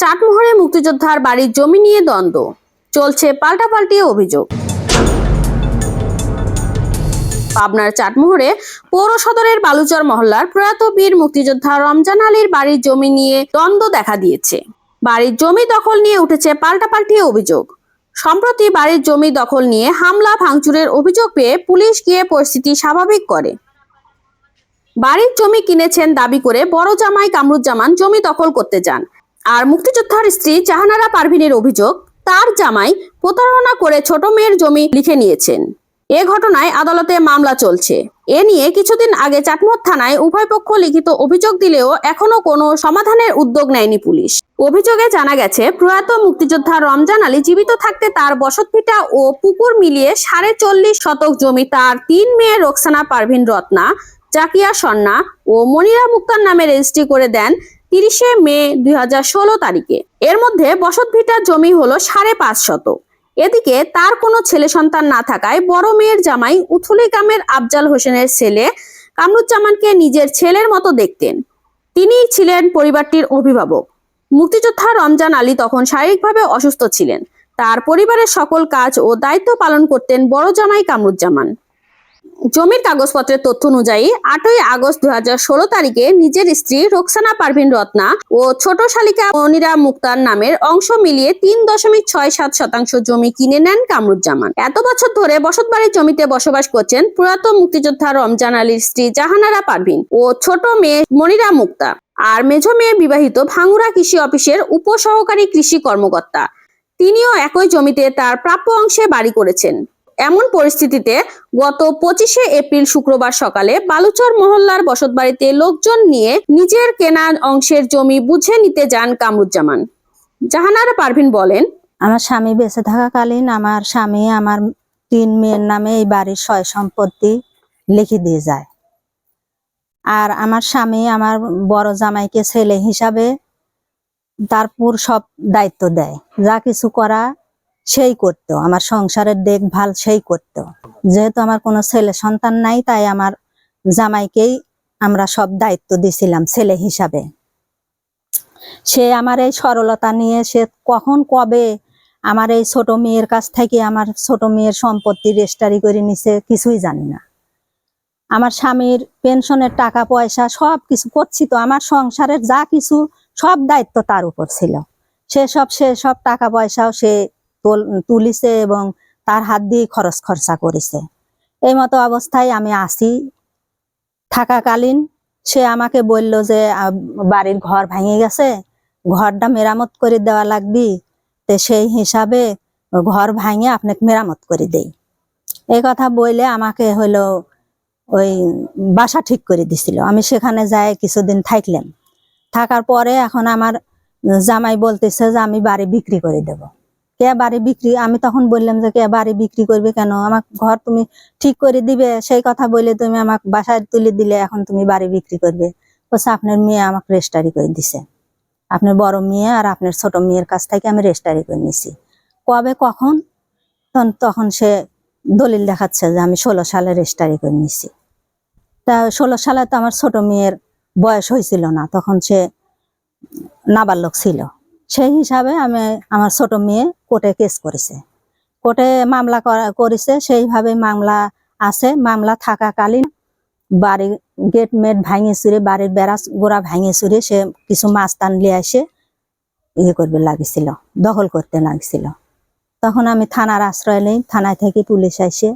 চাটমোহরে মুক্তিযোদ্ধার বাড়ির জমি নিয়ে দ্বন্দ্ব। চলছে পাল্টাপাল্টি অভিযোগ। পাবনার চাটমোহরে পৌর সদরের বালুচর মহল্লার প্রয়াত বীর মুক্তিযোদ্ধা রমজান আলীর বাড়ির জমি নিয়ে দ্বন্দ্ব দেখা দিয়েছে। বাড়ির জমি দখল নিয়ে উঠেছে পাল্টাপাল্টি অভিযোগ। সম্প্রতি বাড়ির জমি দখল নিয়ে হামলা ভাঙচুরের অভিযোগ পেয়ে পুলিশ গিয়ে পরিস্থিতি স্বাভাবিক করে। বাড়ির জমি কিনেছেন দাবি করে বড় জামাই কামরুজ্জামান জমি দখল করতে যান। আর মুক্তিযোদ্ধার স্ত্রী জাহানারা পারভিনের অভিযোগ, তার জামাই প্রতারণা করে ছোট মেয়ের জমি লিখে নিয়েছেন। এ ঘটনায় আদালতে মামলা চলছে। এ নিয়ে কিছুদিন আগে চাটমোহর থানায় উভয় পক্ষ লিখিত অভিযোগ দিলেও এখনও কোনো সমাধানের উদ্যোগ নেয়নি পুলিশ। অভিযোগে জানা গেছে, প্রয়াত মুক্তিযোদ্ধা রমজান আলী জীবিত থাকতে তার বসতভিটা ও পুকুর মিলিয়ে সাড়ে চল্লিশ শতক জমি তার তিন মেয়ে রোকসানা পারভিন রত্না, জাকিয়া সন্না ও মনিরা মুক্তার নামে রেজিস্ট্রি করে দেন তিরিশে মে দুই হাজার ষোলো তারিখে। এর মধ্যে বসতভিটার জমি হলো সাড়ে পাঁচ শতক এদিকে তার কোনো ছেলে সন্তান না থাকায় বড় মেয়ের জামাই উথুলি গ্রামের আফজাল হোসেনের ছেলে কামরুজ্জামানকে নিজের ছেলের মতো দেখতেন। তিনিই ছিলেন পরিবারটির অভিভাবক। মুক্তিযোদ্ধা রমজান আলী তখন শারীরিকভাবে অসুস্থ ছিলেন। তার পরিবারের সকল কাজ ও দায়িত্ব পালন করতেন বড় জামাই কামরুজ্জামান। জমির কাগজপত্রের তথ্য অনুযায়ী আটই আগস্ট দুই হাজার ষোলো তারিখে নিজের স্ত্রী রোকসানা পারভিন রত্না ও ছোট শালিকা মনিরা মুক্তার নামের অংশ মিলিয়ে তিন দশমিক ছয় সাত শতাংশ জমি কিনে নেন কামরুজ্জামান। এত বছর ধরে বসতবাড়ির জমিতে বসবাস করছেন প্রয়াত মুক্তিযোদ্ধা রমজান আলীর স্ত্রী জাহানারা পারভিন ও ছোট মেয়ে মনিরা মুক্তা। আর মেঝ মেয়ে বিবাহিত ভাঙ্গুরা কৃষি অফিসের উপসহকারী কৃষি কর্মকর্তা। তিনিও একই জমিতে তার প্রাপ্য অংশে বাড়ি করেছেন। এমন পরিস্থিতিতে গত পঁচিশে এপ্রিল শুক্রবার সকালে বালুচর মহল্লার বসতবাড়িতে লোকজন নিয়ে নিজের কেনা অংশের জমি বুঝে নিতে যান কামরুজ্জামান। জাহানারা পারভিন বলেন, আমার স্বামী বেঁচে থাকাকালীন আমার স্বামী আমার তিন মেয়ের নামে এই বাড়ির সয় সম্পত্তি লিখে দিয়ে যায়। আর আমার স্বামী আমার বড় জামাইকে ছেলে হিসাবে তারপর সব দায়িত্ব দেয়। যা কিছু করা সেই করতো, আমার সংসারের দেখভাল সেই করতো। যেহেতু আমার কোনো ছেলে সন্তান নাই, তাই আমার জামাইকেই আমরা সব দায়িত্ব দিছিলাম ছেলে হিসাবে। সে আমার এই সরলতা নিয়ে সে কখন কবে আমার এই ছোট মেয়ের কাছ থেকে আমার ছোট মেয়ের সম্পত্তি রেস্টারি করে নিছে কিছুই জানি না। আমার স্বামীর পেনশনের টাকা পয়সা সব কিছু করছি তো, আমার সংসারের যা কিছু সব দায়িত্ব তার উপর ছিল। সে সব সে সব টাকা পয়সাও সে তুলিছে এবং তার হাত দিয়ে খরচ খরচা করেছে। এই মতো অবস্থায় আমি আসি। থাকাকালীন সে আমাকে বলল যে বাড়ির ঘর ভেঙে গেছে, ঘরটা মেরামত করে দেওয়া লাগবে। তো সেই হিসাবে ঘর ভাঙে আপনাকে মেরামত করে দেই। এই কথা বলে আমাকে হলো ওই বাসা ঠিক করে দিছিল। আমি সেখানে যাই কিছুদিন থাকলাম। থাকার পরে এখন আমার জামাই বলতেছে যে, আমি বাড়ি বিক্রি করে দেব। কে বাড়ি বিক্রি? আমি তখন বললাম যে, কে বাড়ি বিক্রি করবে কেন? আমার ঘর তুমি ঠিক করে দিবে? সেই কথা বলে তুমি আমাকে বাসায় তুলে দিলে, এখন তুমি বাড়ি বিক্রি করবে। বলছে, আপনার মেয়ে আমাকে রেজিস্টারি করে দিছে। আপনার বড় মেয়ে আর আপনার ছোট মেয়ের কাছ থেকে আমি রেজিস্টারি করে নিছি। কবে, কখন? তখন সে দলিল দেখাচ্ছে যে, আমি ষোলো সালে রেজিস্টারি করে নিছি। তা ষোলো সালে তো আমার ছোট মেয়ের বয়স হয়েছিল না, তখন সে নাবালক ছিল। সেই হিসাবে আমি আমার ছোট মেয়ে কোর্টে কেস করেছে। কোর্টে মামলা করা- করেছে সেইভাবে মামলা আছে। মামলা থাকাকালীন বাড়ির গেট মেট ভাঙে চুরে বাড়ির বেড়া গোড়া ভাঙে চুরে সে কিছু মাছ টান নিয়ে এসে ইয়ে করবে লাগিছিল দখল করতে লাগিছিল। তখন আমি থানার আশ্রয় নেই থানায় থেকে পুলিশ এসে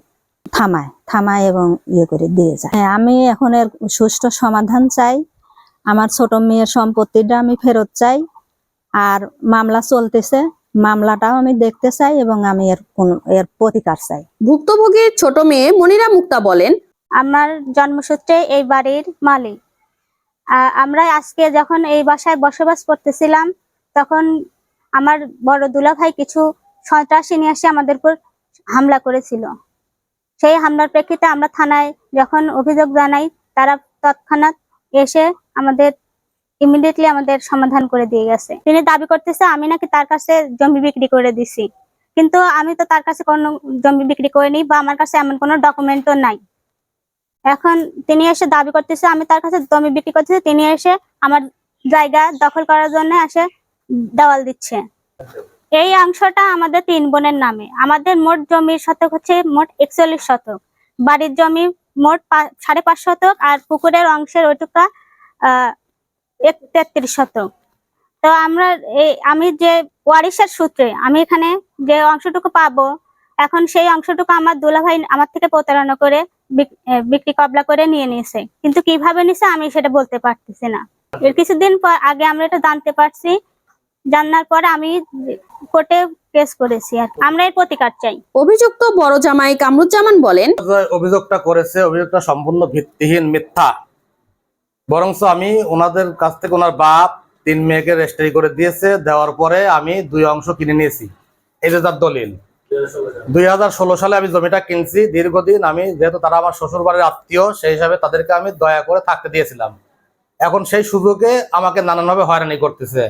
থামায় থামায় এবং ইয়ে করে দিয়ে যায়। হ্যাঁ, আমি এখন এর সুষ্ঠু সমাধান চাই। আমার ছোট মেয়ের সম্পত্তিটা আমি ফেরত চাই। আর মামলা চলতেছে। মামলাটাও আমি দেখতে চাই এবং আমি এর কোন এর প্রতিকার চাই। ভুক্তভোগীর ছোট মেয়ে মনিরা মুক্তা বলেন আমার জন্মসূত্রে এই বাড়ির মালিক। আমরা আজকে যখন এই বাসায় বসবাস করতেছিলাম তখন আমার বড় দুলা ভাই কিছু সন্ত্রাসী নিয়ে এসে আমাদের উপর হামলা করেছিল। সেই হামলার প্রেক্ষিতে আমরা থানায় যখন অভিযোগ জানাই তারা তৎক্ষণাৎ এসে আমাদের ইমিডিয়েটলি আমাদের সমাধান করে দিয়ে গেছে। তিনি দাবি করতেছে, আমি নাকি তার কাছে জমি বিক্রি করে দিছি। কিন্তু আমি তো তার কাছে কোনো জমি বিক্রি করিনি বা আমার কাছে এমন কোনো ডকুমেন্টও নাই। এখন তিনি এসে দাবি করতেছে, আমি তার কাছে জমি বিক্রি করতেছি। তিনি এসে আমার জায়গা দখল করার জন্য এসে দেওয়াল দিচ্ছে। এই অংশটা আমাদের তিন বোনের নামে। আমাদের মোট জমির শতক হচ্ছে মোট একচল্লিশ শতক। বাড়ির জমি মোট সাড়ে পাঁচ শতক আর পুকুরের অংশের ওইটুকা আহ এক- তেত্রিশ শতক। তো আমরা এই আমি যে ওয়ারিশের সূত্রে আমি এখানে যে অংশটুকু পাবো এখন সেই অংশটুকু আমার দুলাভাই আমার থেকে প্রতারণা করে বিক্রি কবলা করে নিয়ে নিয়েছে। কিন্তু কীভাবে নিছে আমি সেটা বলতে পারতেছি না। এর কিছুদিন পর আগে আমরা এটা জানতে পারছি জানার পরে আমি কোর্টে কেস করেছি আর আমরা এর প্রতিকার চাই। অভিযুক্ত বড় জামাই কামরুজ্জামান বলেন অভিযোগটা করেছে অভিযোগটা সম্পূর্ণ ভিত্তিহীন মিথ্যা। বরঞ্চ আমি ওনাদের কাছ থেকে ওনার বাপ, তিন মেয়েকে রেজিস্ট্রি করে দিয়েছে, দেওয়ার পরে আমি দুই অংশ কিনে নিয়েছি। এই যে তার দলিল। দুই হাজার ষোলো সালে আমি জমিটা কিনছি, দীর্ঘদিন আমি যেহেতু তারা আমার শ্বশুর বাড়ির আত্মীয়, সেই হিসাবে তাদেরকে আমি দয়া করে থাকতে দিয়েছিলাম। এখন সেই সুযোগে আমাকে নানানভাবে হয়রানি করতেছে।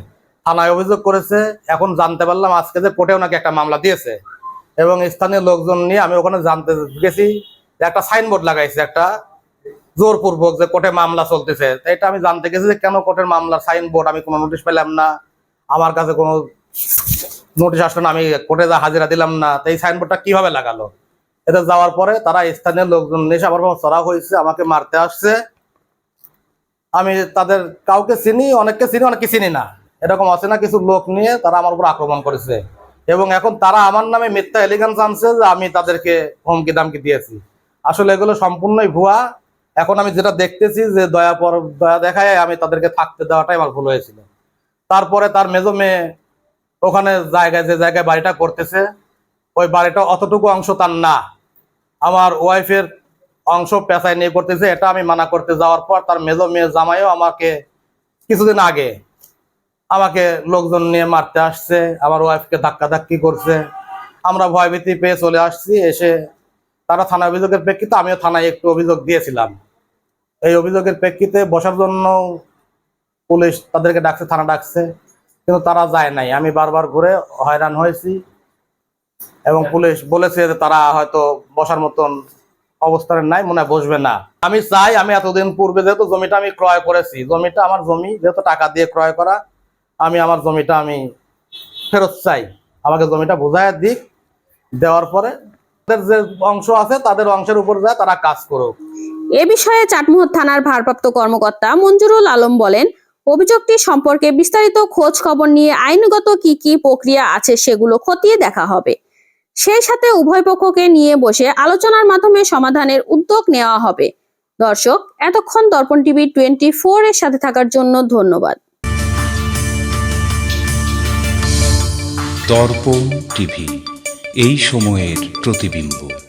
থানায় অভিযোগ করেছে, এখন জানতে পারলাম আজকে যে কোর্টে ওনাকে একটা মামলা দিয়েছে। এবং স্থানীয় লোকজন নিয়ে আমি ওখানে জানতে গেছি, একটা সাইনবোর্ড লাগাইছে একটা জোরপূর্বক যে কোর্টে মামলা চলতেছে এটা আমি জানতে গেছি যে কেন কোর্টের মামলার সাইনবোর্ড, আমি কোনো নোটিশ পেলাম না, আমার কাছে কোনো নোটিশ আসলো আমি কোর্টে যা হাজিরা দিলাম না, তো এই সাইনবোর্ডটা কীভাবে লাগালো? এতে যাওয়ার পরে তারা স্থানীয় লোকজন এসে আমার চড়া হয়েছে, আমাকে মারতে আসছে। আমি তাদের কাউকে চিনি, অনেককে চিনি অনেককে চিনি না। এরকম অচেনা কিছু লোক নিয়ে তারা আমার উপর আক্রমণ করেছে। এবং এখন তারা আমার নামে মিথ্যা এলিগেন্স আনছে যে আমি তাদেরকে হুমকি দামকি দিয়েছি। আসলে এগুলো সম্পূর্ণই ভুয়া। এখন আমি যেটা দেখতেছি যে দয়া পর দয়া দেখায় আমি তাদেরকে থাকতে দেওয়াটাই আমার ভুল হয়েছিল। তারপরে তার মেজো মেয়ে ওখানে জায়গায় যে জায়গায় বাড়িটা করতেছে, ওই বাড়িটা অতটুকু অংশ তার না। আমার ওয়াইফের অংশ পেশায় নিয়ে করতেছে, এটা আমি মানা করতে যাওয়ার পর তার মেজো মেয়ে জামাইও আমাকে কিছুদিন আগে আমাকে লোকজন নিয়ে মারতে আসছে, আমার ওয়াইফকে ধাক্কা ধাক্কি করছে। আমরা ভয়ভীতি পেয়ে চলে আসছি, এসে তারা থানা অভিযোগের প্রেক্ষিতে আমিও থানায় একটু অভিযোগ দিয়েছিলাম। এই অভিযোগের প্রেক্ষিতে বসার জন্য পুলিশ তাদেরকে ডাকছে, থানা ডাকছে, কিন্তু তারা যায় নাই। আমি বারবার ঘুরে হয়রান হয়েছি এবং পুলিশ বলেছে যে তারা হয়তো বসার মতন অবস্থানে নাই, মনে বসবে না। আমি চাই, আমি এতদিন পূর্বে যেহেতু জমিটা আমি ক্রয় করেছি, জমিটা আমার জমি, যেহেতু টাকা দিয়ে ক্রয় করা, আমি আমার জমিটা আমি ফেরত চাই। আমাকে জমিটা বোঝায় দিক, দেওয়ার পরে তাদের যে অংশ আছে তাদের অংশের উপর যায় তারা কাজ করুক। এ বিষয়ে চাটমোহর থানার ভারপ্রাপ্ত কর্মকর্তা মঞ্জুরুল আলম বলেন অভিযোগটি সম্পর্কে বিস্তারিত খোঁজ খবর নিয়ে আইনগত কি কি প্রক্রিয়া আছে সেগুলো খতিয়ে দেখা হবে। সেই সাথে উভয় পক্ষকে নিয়ে বসে আলোচনার মাধ্যমে সমাধানের উদ্যোগ নেওয়া হবে। দর্শক এতক্ষণ দর্পণ টিভি টোয়েন্টি ফোর এর সাথে থাকার জন্য ধন্যবাদ। দর্পণ টিভি। এই সময়ের প্রতিবিম্ব।